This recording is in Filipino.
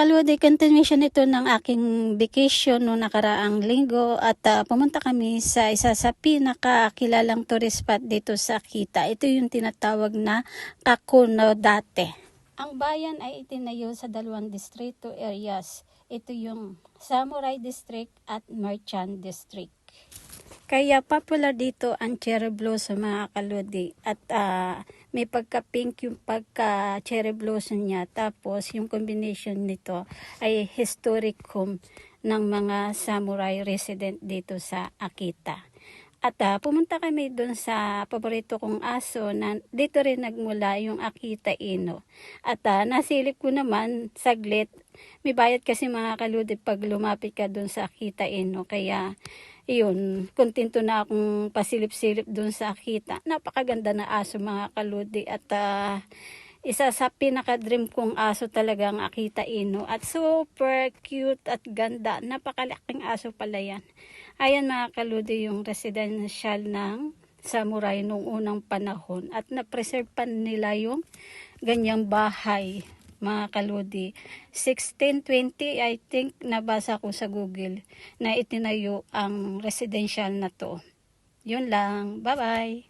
kaludi, continuation ito ng aking vacation noong nakaraang linggo at ah, pumunta kami sa isa sa pinakakilalang tourist spot dito sa Kita. Ito yung tinatawag na Kakuno dati. Ang bayan ay itinayo sa dalawang distrito areas. Ito yung Samurai District at Merchant District. Kaya popular dito ang cherry blossom mga kaludi. At ah, may pagka-pink yung pagka-cherry blossom niya. Tapos yung combination nito ay historic home ng mga samurai resident dito sa Akita. At ah, pumunta kami doon sa paborito kong aso na dito rin nagmula yung Akita Ino. At ah, nasilip ko naman saglit. May bayad kasi mga kaludi pag lumapit ka doon sa Akita Ino. Kaya yun, kontento na akong pasilip-silip doon sa Akita. Napakaganda na aso mga kaludi at ah, isa sa pinaka-dream kong aso talaga ang Akita Ino at super cute at ganda. Napakalaking aso pala yan. Ayan mga kaludi yung residential ng samurai nung unang panahon at na-preserve pa nila yung ganyang bahay mga kaludi. 1620 I think nabasa ko sa Google na itinayo ang residential na to. Yun lang. Bye-bye.